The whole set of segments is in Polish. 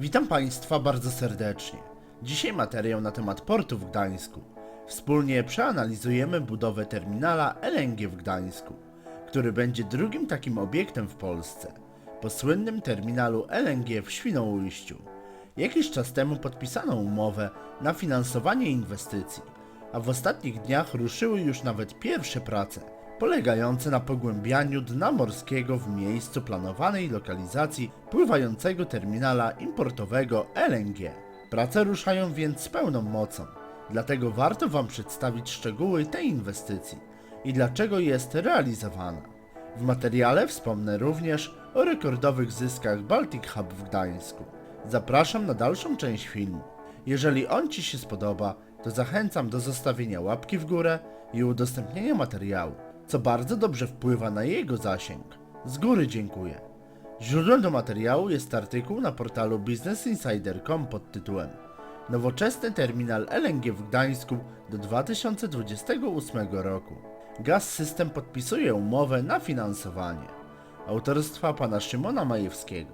Witam Państwa bardzo serdecznie. Dzisiaj materiał na temat portu w Gdańsku. Wspólnie przeanalizujemy budowę terminala LNG w Gdańsku, który będzie drugim takim obiektem w Polsce, po słynnym terminalu LNG w Świnoujściu. Jakiś czas temu podpisano umowę na finansowanie inwestycji, a w ostatnich dniach ruszyły już nawet pierwsze prace, polegające na pogłębianiu dna morskiego w miejscu planowanej lokalizacji pływającego terminala importowego LNG. Prace ruszają więc z pełną mocą, dlatego warto Wam przedstawić szczegóły tej inwestycji i dlaczego jest realizowana. W materiale wspomnę również o rekordowych zyskach Baltic Hub w Gdańsku. Zapraszam na dalszą część filmu. Jeżeli on Ci się spodoba, to zachęcam do zostawienia łapki w górę i udostępnienia materiału, co bardzo dobrze wpływa na jego zasięg. Z góry dziękuję. Źródłem do materiału jest artykuł na portalu businessinsider.com pod tytułem Nowoczesny terminal LNG w Gdańsku do 2028 roku. Gaz System podpisuje umowę na finansowanie. Autorstwa pana Szymona Majewskiego.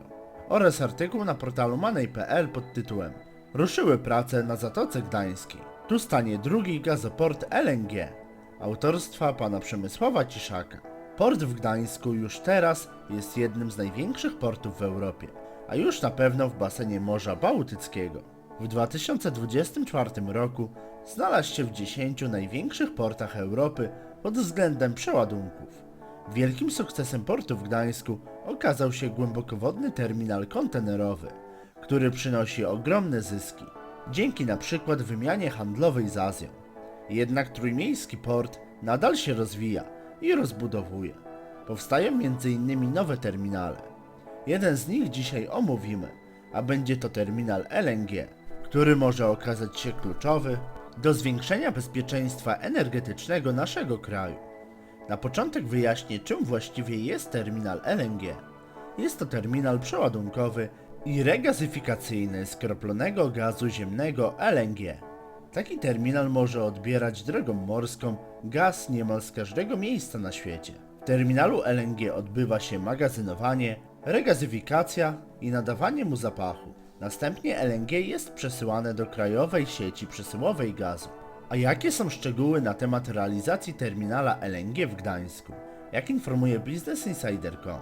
Oraz artykuł na portalu money.pl pod tytułem Ruszyły prace na Zatoce Gdańskiej. Tu stanie drugi gazoport LNG. Autorstwa pana Przemysława Ciszaka. Port w Gdańsku już teraz jest jednym z największych portów w Europie, a już na pewno w basenie Morza Bałtyckiego. W 2024 roku znalazł się w 10 największych portach Europy pod względem przeładunków. Wielkim sukcesem portu w Gdańsku okazał się głębokowodny terminal kontenerowy, który przynosi ogromne zyski, dzięki na przykład wymianie handlowej z Azją. Jednak trójmiejski port nadal się rozwija i rozbudowuje. Powstają m.in. nowe terminale. Jeden z nich dzisiaj omówimy, a będzie to terminal LNG, który może okazać się kluczowy do zwiększenia bezpieczeństwa energetycznego naszego kraju. Na początek wyjaśnię, czym właściwie jest terminal LNG. Jest to terminal przeładunkowy i regazyfikacyjny skroplonego gazu ziemnego LNG. Taki terminal może odbierać drogą morską gaz niemal z każdego miejsca na świecie. W terminalu LNG odbywa się magazynowanie, regazyfikacja i nadawanie mu zapachu. Następnie LNG jest przesyłane do krajowej sieci przesyłowej gazu. A jakie są szczegóły na temat realizacji terminala LNG w Gdańsku? Jak informuje BusinessInsider.com,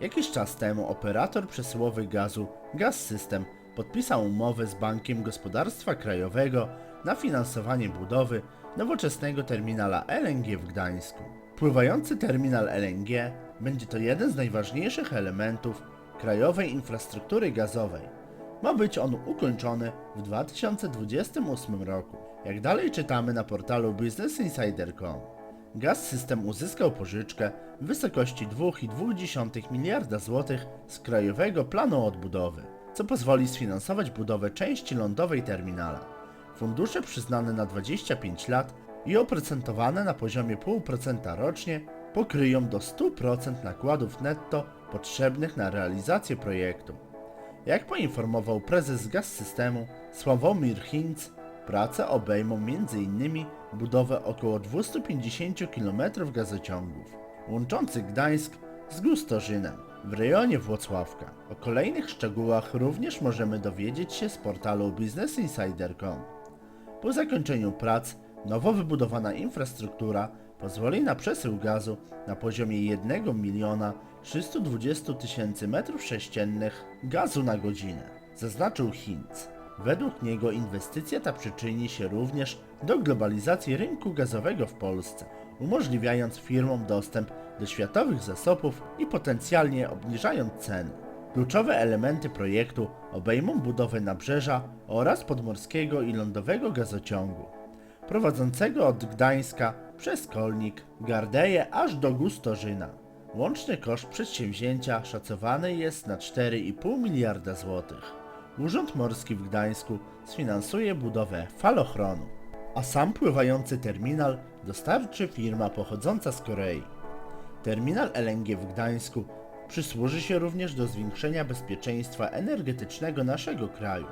jakiś czas temu operator przesyłowy gazu Gaz System podpisał umowę z Bankiem Gospodarstwa Krajowego na finansowanie budowy nowoczesnego terminala LNG w Gdańsku. Pływający terminal LNG będzie to jeden z najważniejszych elementów krajowej infrastruktury gazowej. Ma być on ukończony w 2028 roku. Jak dalej czytamy na portalu businessinsider.com, Gaz System uzyskał pożyczkę w wysokości 2,2 miliarda złotych z Krajowego Planu Odbudowy, co pozwoli sfinansować budowę części lądowej terminala. Fundusze przyznane na 25 lat i oprocentowane na poziomie 0,5% rocznie pokryją do 100% nakładów netto potrzebnych na realizację projektu. Jak poinformował prezes Gaz Systemu Sławomir Hinz, prace obejmą m.in. budowę około 250 km gazociągów łączących Gdańsk z Gustorzynem w rejonie Włocławka. O kolejnych szczegółach również możemy dowiedzieć się z portalu businessinsider.com. Po zakończeniu prac nowo wybudowana infrastruktura pozwoli na przesył gazu na poziomie 1 miliona 320 tysięcy metrów sześciennych gazu na godzinę, zaznaczył Hinz. Według niego inwestycja ta przyczyni się również do globalizacji rynku gazowego w Polsce, umożliwiając firmom dostęp do światowych zasobów i potencjalnie obniżając ceny. Kluczowe elementy projektu obejmą budowę nabrzeża oraz podmorskiego i lądowego gazociągu, prowadzącego od Gdańska przez Kolnik, Gardeję aż do Gustorzyna. Łączny koszt przedsięwzięcia szacowany jest na 4,5 miliarda złotych. Urząd Morski w Gdańsku sfinansuje budowę falochronu, a sam pływający terminal dostarczy firma pochodząca z Korei. Terminal LNG w Gdańsku przysłuży się również do zwiększenia bezpieczeństwa energetycznego naszego kraju.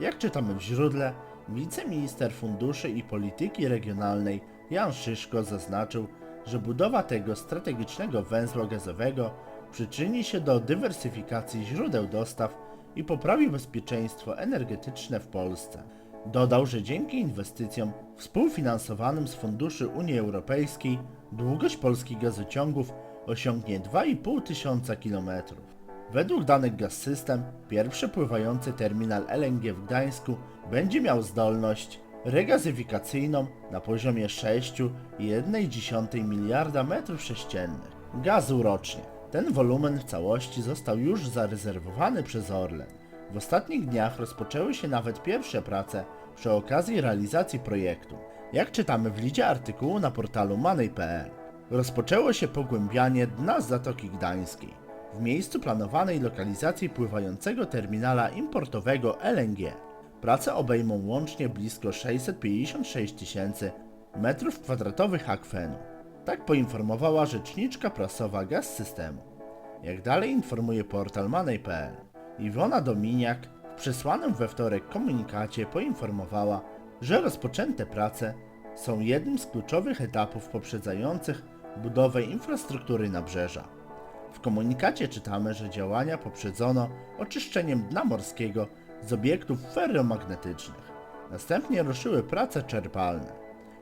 Jak czytamy w źródle, wiceminister funduszy i polityki regionalnej Jan Szyszko zaznaczył, że budowa tego strategicznego węzła gazowego przyczyni się do dywersyfikacji źródeł dostaw i poprawi bezpieczeństwo energetyczne w Polsce. Dodał, że dzięki inwestycjom współfinansowanym z funduszy Unii Europejskiej długość polskich gazociągów osiągnie 2,5 tysiąca kilometrów. Według danych Gaz System, pierwszy pływający terminal LNG w Gdańsku będzie miał zdolność regazyfikacyjną na poziomie 6,1 miliarda metrów sześciennych gazu rocznie. Ten wolumen w całości został już zarezerwowany przez Orlen. W ostatnich dniach rozpoczęły się nawet pierwsze prace przy okazji realizacji projektu. Jak czytamy w lidzie artykułu na portalu money.pl, rozpoczęło się pogłębianie dna Zatoki Gdańskiej w miejscu planowanej lokalizacji pływającego terminala importowego LNG. Prace obejmą łącznie blisko 656 tysięcy metrów kwadratowych akwenu. Tak poinformowała rzeczniczka prasowa Gaz Systemu. Jak dalej informuje portal Money.pl, Iwona Dominiak w przesłanym we wtorek komunikacie poinformowała, że rozpoczęte prace są jednym z kluczowych etapów poprzedzających budowę infrastruktury nabrzeża. W komunikacie czytamy, że działania poprzedzono oczyszczeniem dna morskiego z obiektów ferromagnetycznych. Następnie ruszyły prace czerpalne,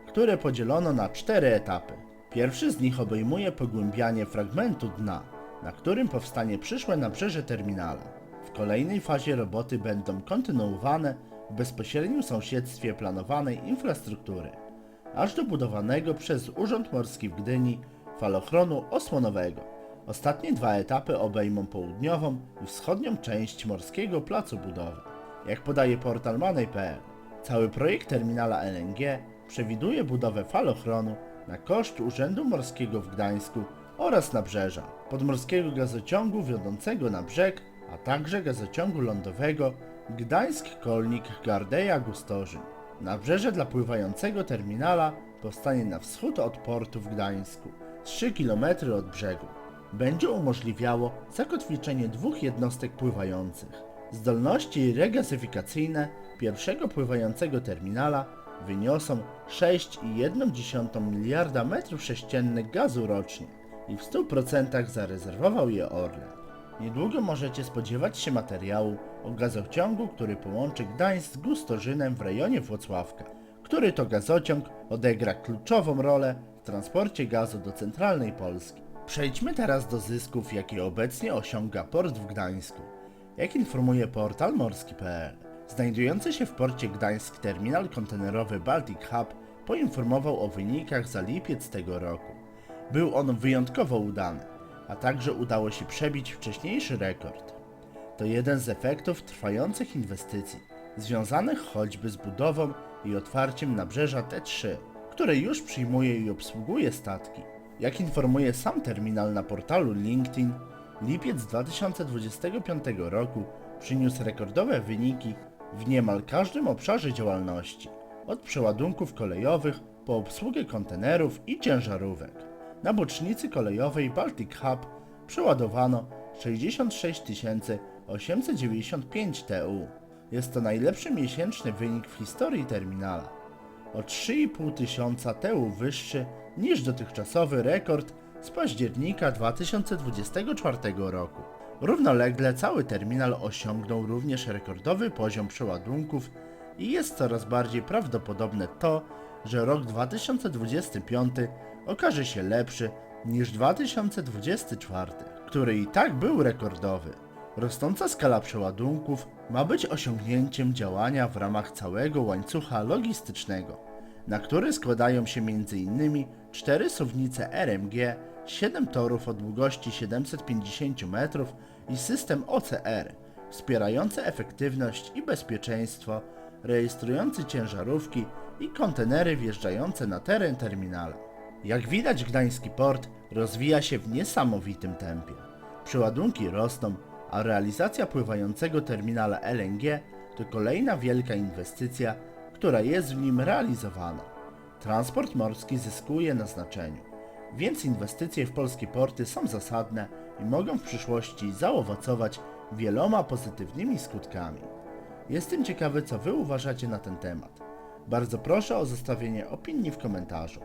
które podzielono na cztery etapy. Pierwszy z nich obejmuje pogłębianie fragmentu dna, na którym powstanie przyszłe nabrzeże terminala. W kolejnej fazie roboty będą kontynuowane w bezpośrednim sąsiedztwie planowanej infrastruktury, aż do budowanego przez Urząd Morski w Gdyni falochronu osłonowego. Ostatnie dwa etapy obejmą południową i wschodnią część morskiego placu budowy. Jak podaje portal Money.pl, cały projekt terminala LNG przewiduje budowę falochronu na koszt Urzędu Morskiego w Gdańsku oraz nabrzeża, podmorskiego gazociągu wiodącego na brzeg, a także gazociągu lądowego Gdańsk-Kolnik Gardeja-Gustorzyn. Nabrzeże dla pływającego terminala powstanie na wschód od portu w Gdańsku, 3 km od brzegu. Będzie umożliwiało zakotwiczenie dwóch jednostek pływających. Zdolności regazyfikacyjne pierwszego pływającego terminala wyniosą 6,1 miliarda metrów sześciennych gazu rocznie i w 100% zarezerwował je Orlen. Niedługo możecie spodziewać się materiału o gazociągu, który połączy Gdańsk z Gustorzynem w rejonie Włocławka, który to gazociąg odegra kluczową rolę w transporcie gazu do centralnej Polski. Przejdźmy teraz do zysków, jakie obecnie osiąga port w Gdańsku. Jak informuje portal morski.pl, znajdujący się w porcie Gdańsk terminal kontenerowy Baltic Hub poinformował o wynikach za lipiec tego roku. Był on wyjątkowo udany, a także udało się przebić wcześniejszy rekord. To jeden z efektów trwających inwestycji, związanych choćby z budową i otwarciem nabrzeża T3, które już przyjmuje i obsługuje statki. Jak informuje sam terminal na portalu LinkedIn, lipiec 2025 roku przyniósł rekordowe wyniki w niemal każdym obszarze działalności, od przeładunków kolejowych po obsługę kontenerów i ciężarówek. Na bocznicy kolejowej Baltic Hub przeładowano 66 895 TU. Jest to najlepszy miesięczny wynik w historii terminala. O 3,5 tysiąca TU wyższy niż dotychczasowy rekord z października 2024 roku. Równolegle cały terminal osiągnął również rekordowy poziom przeładunków i jest coraz bardziej prawdopodobne to, że rok 2025 okaże się lepszy niż 2024, który i tak był rekordowy. Rosnąca skala przeładunków ma być osiągnięciem działania w ramach całego łańcucha logistycznego, na który składają się m.in. cztery suwnice RMG, 7 torów o długości 750 metrów i system OCR, wspierający efektywność i bezpieczeństwo, rejestrujący ciężarówki i kontenery wjeżdżające na teren terminala. Jak widać, Gdański Port rozwija się w niesamowitym tempie. Przeładunki rosną, a realizacja pływającego terminala LNG to kolejna wielka inwestycja, która jest w nim realizowana. Transport morski zyskuje na znaczeniu, więc inwestycje w polskie porty są zasadne i mogą w przyszłości zaowocować wieloma pozytywnymi skutkami. Jestem ciekawy, co Wy uważacie na ten temat. Bardzo proszę o zostawienie opinii w komentarzu.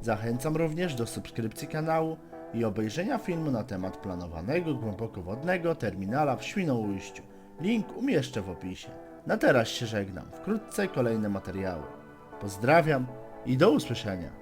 Zachęcam również do subskrypcji kanału i obejrzenia filmu na temat planowanego głębokowodnego terminala w Świnoujściu. Link umieszczę w opisie. Na teraz się żegnam. Wkrótce kolejne materiały. Pozdrawiam i do usłyszenia.